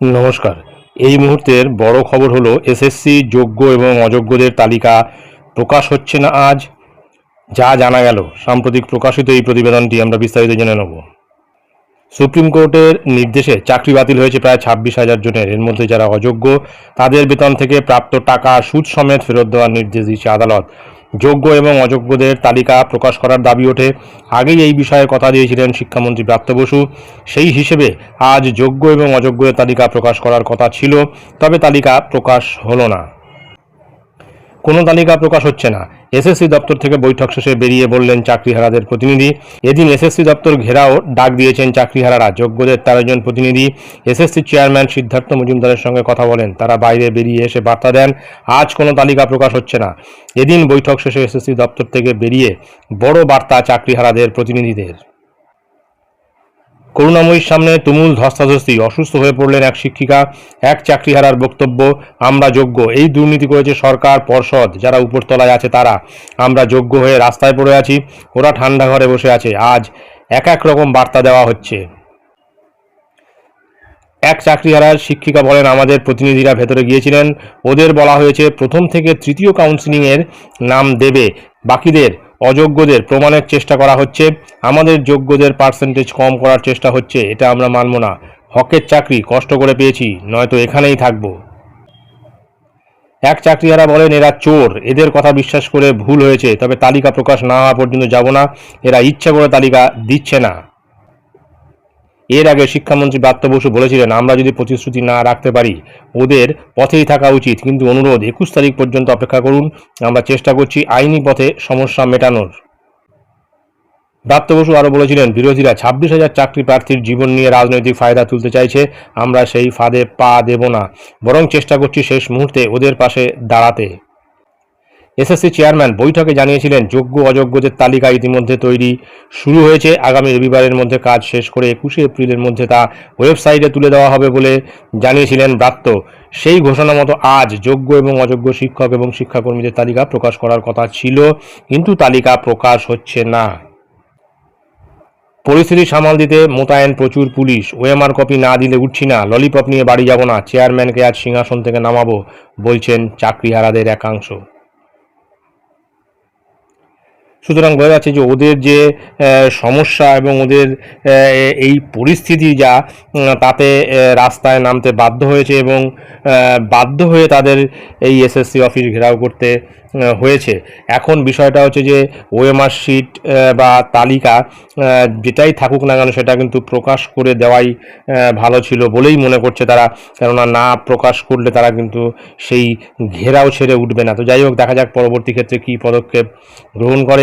নমস্কার। এই মুহূর্তের বড় খবর হলো, এসএসসি যোগ্য এবং অযোগ্যদের তালিকা প্রকাশ হচ্ছে না আজ। যা জানা গেল, সাম্প্রতিক প্রকাশিত এই প্রতিবেদনটি আমরা বিস্তারিত জেনে নেব। সুপ্রিম কোর্টের নির্দেশে চাকরি বাতিল হয়েছে প্রায় ছাব্বিশ হাজার জনের। এর মধ্যে যারা অযোগ্য, তাদের বেতন থেকে প্রাপ্ত টাকা সুদ সমেত ফেরত দেওয়ার নির্দেশ দিয়েছে আদালত। যোগ্য এবং অযোগ্যদের তালিকা প্রকাশ করার দাবি ওঠে। আগেই এই বিষয়ে কথা দিয়েছিলেন শিক্ষামন্ত্রী প্রাপ্ত বসু। সেই হিসেবে আজ যোগ্য এবং অযোগ্যদের তালিকা প্রকাশ করার কথা ছিল, তবে তালিকা প্রকাশ হলো না। কোনো তালিকা প্রকাশ হচ্ছে না। এসএসসি দপ্তর থেকে বৈঠক শেষে বেরিয়ে বললেন চাকরিহারাদের প্রতিনিধি। এদিন এসএসসি দপ্তর ঘেরাও ডাক দিয়েছেন চাকরিহারারা। যোগ্যদের তেরো জন প্রতিনিধি। এসএসসি চেয়ারম্যান সিদ্ধার্থ মজুমদারের সঙ্গে কথা বলেন। তারা বাইরে বেরিয়ে এসে বার্তা দেন, আজ কোনো তালিকা প্রকাশ হচ্ছে না। এদিন বৈঠক শেষে এসএসসি দপ্তর থেকে বেরিয়ে বড় বার্তা চাকরিহারাদের প্রতিনিধিদের। করুণাময়ীর সামনে তুমুল ধস্তাধস্তি, অসুস্থ হয়ে পড়লেন এক শিক্ষিকা। এক চাকরিহারার বক্তব্য, আমরা যোগ্য। এই দুর্নীতি করেছে সরকার, পর্ষদ, যারা উপরতলায় আছে তারা। আমরা যোগ্য হয়ে রাস্তায় পড়ে আছি, ওরা ঠান্ডা ঘরে বসে আছে। আজ এক এক রকম বার্তা দেওয়া হচ্ছে। এক চাকরিহারার শিক্ষিকা বলেন, আমাদের প্রতিনিধিরা ভেতরে গিয়েছিলেন। ওদের বলা হয়েছে, প্রথম থেকে তৃতীয় কাউন্সিলিংয়ের নাম দেবে। বাকিদের অযোগ্যদের প্রমাণের চেষ্টা করা হচ্ছে। আমাদের যোগ্যদের পার্সেন্টেজ কম করার চেষ্টা হচ্ছে, এটা আমরা মানব না। হকের চাকরি কষ্ট করে পেয়েছি, নয়তো এখানেই থাকব। এক চাকরিহারা বলেন, এরা চোর, এদের কথা বিশ্বাস করে ভুল হয়েছে, তবে তালিকা প্রকাশ না হওয়া পর্যন্ত যাব না। এরা ইচ্ছা করে তালিকা দিচ্ছে না। এর আগে শিক্ষামন্ত্রী ব্রাত্য বসু বলেছিলেন, আমরা যদি প্রতিশ্রুতি না রাখতে পারি, ওদের পথেই থাকা উচিত। কিন্তু অনুরোধ, একুশ তারিখ পর্যন্ত অপেক্ষা করুন। আমরা চেষ্টা করছি আইনি পথে সমস্যা মেটানোর। ব্রাত্য বসু আরও বলেছিলেন, বিরোধীরা ছাব্বিশ হাজার চাকরি প্রার্থীর জীবন নিয়ে রাজনৈতিক ফায়দা তুলতে চাইছে। আমরা সেই ফাঁদে পা দেব না। বরং চেষ্টা করছি শেষ মুহূর্তে ওদের পাশে দাঁড়াতে। এসএসসি চেয়ারম্যান বৈঠকে জানিয়েছিলেন, যোগ্য অযোগ্যদের তালিকা ইতিমধ্যে তৈরি শুরু হয়েছে, আগামী রবিবারের মধ্যে কাজ শেষ করে একুশে এপ্রিলের মধ্যে তা ওয়েবসাইটে তুলে দেওয়া হবে বলে জানিয়েছিলেন ব্রাত্য। সেই ঘোষণা মতো আজ যোগ্য এবং অযোগ্য শিক্ষক এবং শিক্ষাকর্মীদের তালিকা প্রকাশ করার কথা ছিল, কিন্তু তালিকা প্রকাশ হচ্ছে না। পরিস্থিতি সামাল দিতে মোতায়েন প্রচুর পুলিশ। ওএমআর কপি না দিলে উঠছি না, ললিপপ নিয়ে বাড়ি যাব না, চেয়ারম্যানকে আজ সিংহাসন থেকে নামাবো বলছেন চাকরিহারাদের একাংশ। সুতরাং বোঝা যাচ্ছে যে ওদের যে সমস্যা এবং ওদের এই পরিস্থিতি যা তাতে রাস্তায় নামতে বাধ্য হয়েছে এবং বাধ্য হয়ে তাদের এই এসএসসি অফিস ঘেরাও করতে হয়েছে। এখন বিষয়টা হচ্ছে যে, ওএমআর শিট বা তালিকা যেটাই থাকুক না কেন সেটা কিন্তু প্রকাশ করে দেওয়াই ভালো ছিল বলেই মনে করছে তারা। কেননা না প্রকাশ করলে তারা কিন্তু সেই ঘেরাও ছেড়ে উঠবে না। তো যাই হোক, দেখা যাক পরবর্তী ক্ষেত্রে কী পদক্ষেপ গ্রহণ করে